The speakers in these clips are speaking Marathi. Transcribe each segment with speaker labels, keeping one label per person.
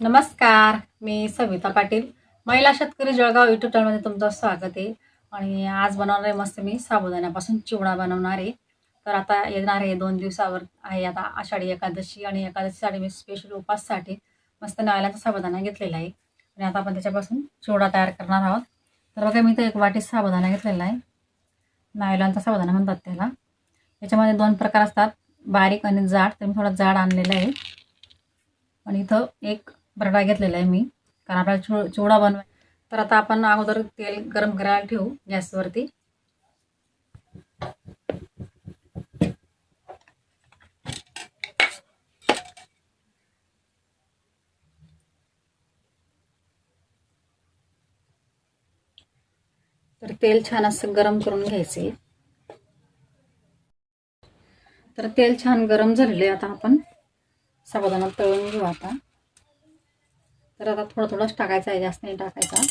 Speaker 1: नमस्कार मी सविता पाटील. महिला शेतकरी जळगाव युट्यूब चॅनलमध्ये तुमचं स्वागत आहे. आणि आज बनवणार आहे मस्त मी साबुदाण्यापासून चिवडा बनवणार आहे. तर आता येणार आहे दोन दिवसावर आहे आता आषाढी एकादशी आणि एकादशीसाठी मी स्पेशल उपाससाठी मस्त नायलाचा साबुदाणा घेतलेला आहे. आणि आता आपण त्याच्यापासून चिवडा तयार करणार आहोत. तर बघा मी तर एक वाटी साबुदाणा घेतलेला आहे. नायलॉनचा साबुदाणा म्हणतात त्याला. याच्यामध्ये दोन प्रकार असतात बारीक आणि जाड. तर मी थोडा जाड आणलेला आहे. आणि इथं एक बटाटा घेतलेला आहे मी. कारण आपल्याला चो चिवडा बनवाय तर आता आपण अगोदर तेल गरम करायला ठेवू गॅसवरती. तर तेल छान असं गरम करून घ्यायचे. तर तेल छान गरम झालेले आता आपण. साबुदाणा तळून घेऊ आता. तर आता थोडं थोडंच टाकायचं आहे जास्त नाही टाकायचा.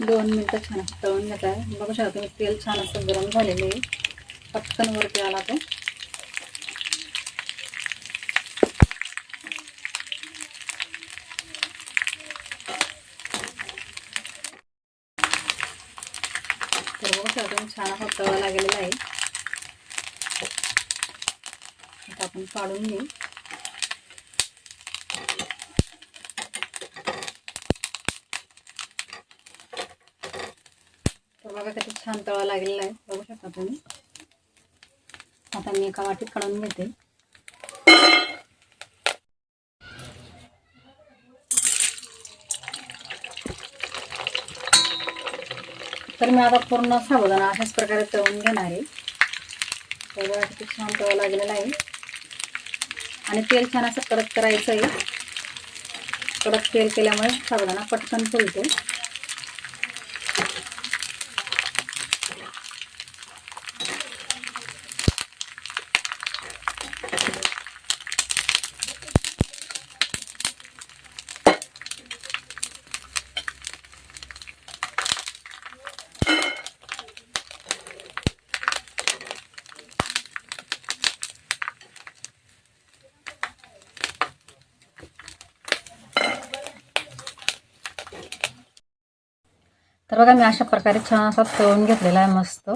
Speaker 1: दोन मिनटं छान असं तळून घेत आहे. बघू शकता तुम्ही तेल छान असं गरम झालेलं आहे. पटकन वरती आला तो. तर बघू शकता तुम्ही छान असा तळा लागलेला आहे. आता आपण काढून घेऊ. तर बघा किती छान तळा लागलेला आहे. बघू शकता तुम्ही. आता मी एका वाटीत काढून घेते. तर मी आता पूर्ण सावधान अशाच प्रकारे तळून घेणार आहे. तर बघा किती छान तळा लागलेला आहे. आणि तेल छान असं कडक करायचं आहे कडक तेल केल्यामुळे साबुदाणा पटकन फुलतो. तर बघा मी अशा प्रकारे छान असा तळून घेतलेला आहे मस्त.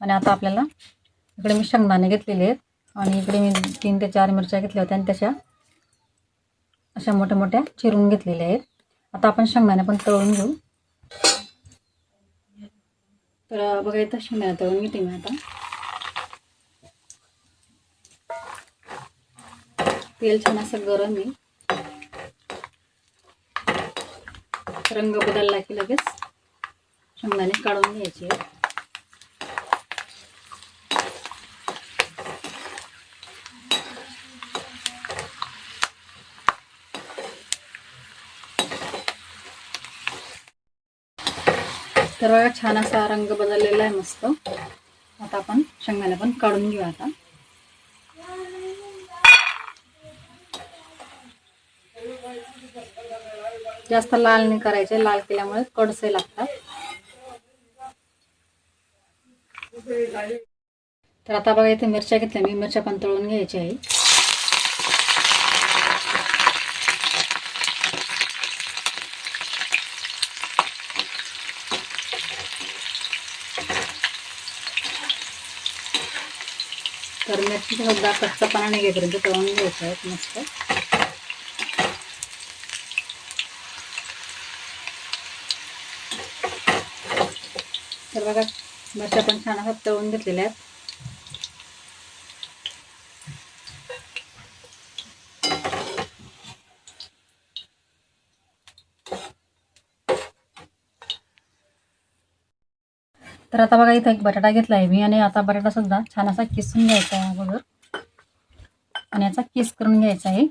Speaker 1: आणि आता आपल्याला इकडे मी शेंगदाणे घेतलेले आहेत. आणि इकडे मी तीन ते चार मिरच्या घेतल्या होत्या आणि त्याच्या अशा मोठ्या मोठ्या चिरून घेतलेल्या आहेत. आता आपण शेंगदाणे पण तळून घेऊ. तर बघा इथं शेंगदाणे तळून घेते मी आता. तेल छान असं गरम आहे. रंग बदलला की लगेच शेंगदाणे काढून घ्यायचे. तर छान असा रंग बदललेला आहे मस्त. आता आपण शेंगदाणे पण काढून घेऊ आता. जास्त लाल नाही करायचे लाल केल्यामुळे कडसे लागतात. तर आता बघा इथे मिरच्या घेतल्या मी मिरच्या पण तळून घ्यायच्या आहे. तर मिरची सुद्धा कच्चा पाणी निघेपर्यंत तळून घ्यायचं आहे मस्त. तर बघा मिरच्या पण छान असं तळून घेतलेल्या आहेत तर आता बघा इथं एक बटाटा घेतला आहे मी आणि आता बटाटा सुद्धा छान असा किसून घ्यायचा आहे अगोदर. आणि याचा किस करून घ्यायचा आहे.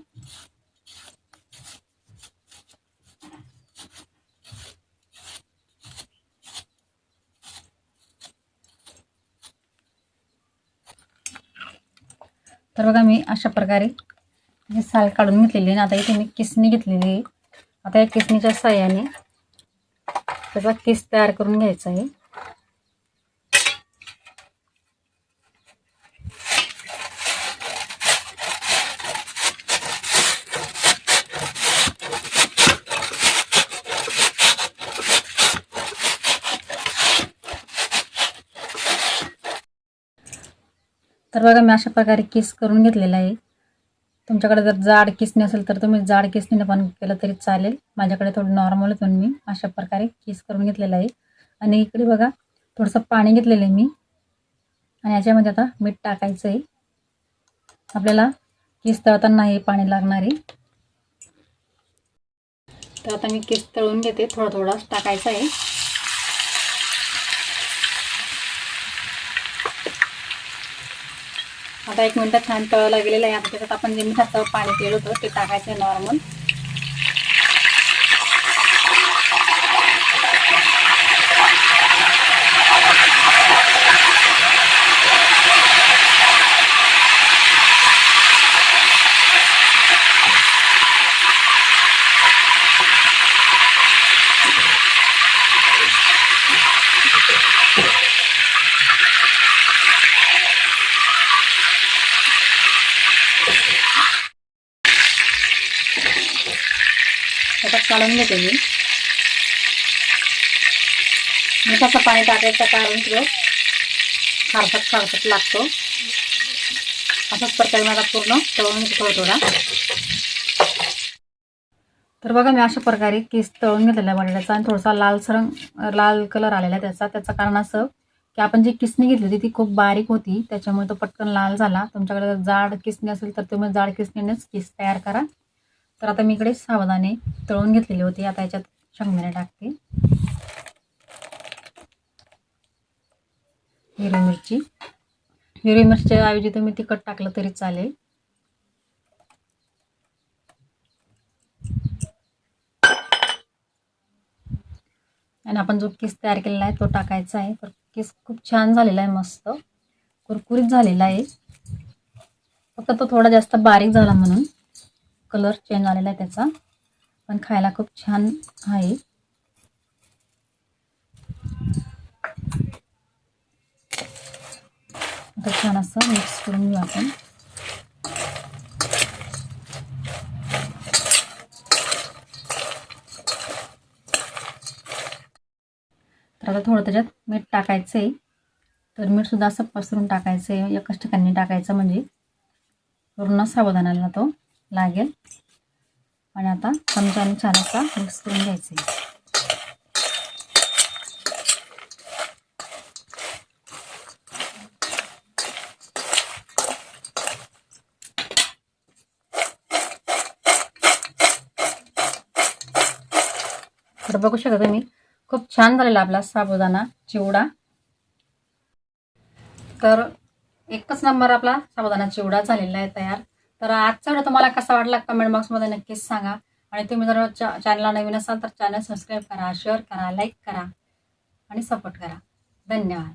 Speaker 1: तर बघा मी अशा प्रकारे हे साल काढून घेतलेली आहे. आता इथे मी किसणी घेतलेली आहे. आता या किसणीच्या साह्याने त्याचा किस तयार करून घ्यायचा आहे. तर बघा मी अशा प्रकारे किस करून घेतलेला आहे. तुमच्याकडे जर जाड किसणी असेल तर तुम्ही जाड किसणीने पण केलं तरी चालेल. माझ्याकडे थोडं नॉर्मल पण मी अशा प्रकारे किस करून घेतलेलं आहे. आणि इकडे बघा थोडंसं पाणी घेतलेलं आहे मी. आणि याच्यामध्ये आता मीठ टाकायचं आहे. आपल्याला केस तळताना हे पाणी लागणार आहे. तर आता मी केस तळून घेते. थोडं थोडा टाकायचं आहे. आता एक मिनटं छान तळलं गेलेलं आहे. आता त्याच्यात आपण जे मिठाचं पाणी केलं होतं ते टाकायचं आहे नॉर्मल त्याच्यात काढून घेते मी. मिठाचं पाणी टाकायचं कारण तो खारसट खारसट लागतो. अशाच प्रकारे मला पूर्ण. तळून घेतो थोडा. तर बघा मी अशा प्रकारे केस तळून घेतलेला आहे बटाट्याचा आणि थोडासा लालसर लाल कलर आलेला आहे त्याचा. त्याचं कारण असं की आपण जी किसणी घेतली होती ती खूप बारीक होती. त्याच्यामुळे तो पटकन लाल झाला. तुमच्याकडे जर जाड किसणी असेल तर तुम्ही जाड किसणीनेच किस तयार करा. तर आता मी इकडे सावधाने तळून घेतलेली होती. आता याच्यात शेंगदाणे टाकते. हिरवी मिरची. हिरवी मिरची ऐवजी तुम्ही तिखट टाकलं तरी चालेल. आणि आपण जो किस तयार केलेला आहे तो टाकायचा आहे. तर किस खूप छान झालेला आहे मस्त. कुरकुरीत झालेला आहे. फक्त तो थोडा जास्त बारीक झाला म्हणून. कलर चेंज आलेला आहे त्याचा. पण खायला खूप छान आहे. आता छान असं मिक्स करून घेऊ आपण. तर आता थोडं त्याच्यात मीठ टाकायचं आहे तर मीठसुद्धा असं पसरून टाकायचं आहे एकाच ठिकाणी टाकायचं म्हणजे. पूर्ण साबुदाण्याला तो. लागेल. आणि आता चमच्याने छान असा मिक्स करून घ्यायचे तर बघू शकता तुम्ही खूप छान झालेला आपला साबुदाणा चिवडा. तर एकच नंबर आपला साबुदाणा चिवडा झालेला आहे तयार. तर आजचा व्हिडिओ तुम्हाला कसा वाटला कमेंट बॉक्समध्ये नक्कीच सांगा. आणि तुम्ही जर चॅनलला नवीन असाल तर चॅनल सबस्क्राईब करा शेअर करा लाईक करा आणि सपोर्ट करा. धन्यवाद.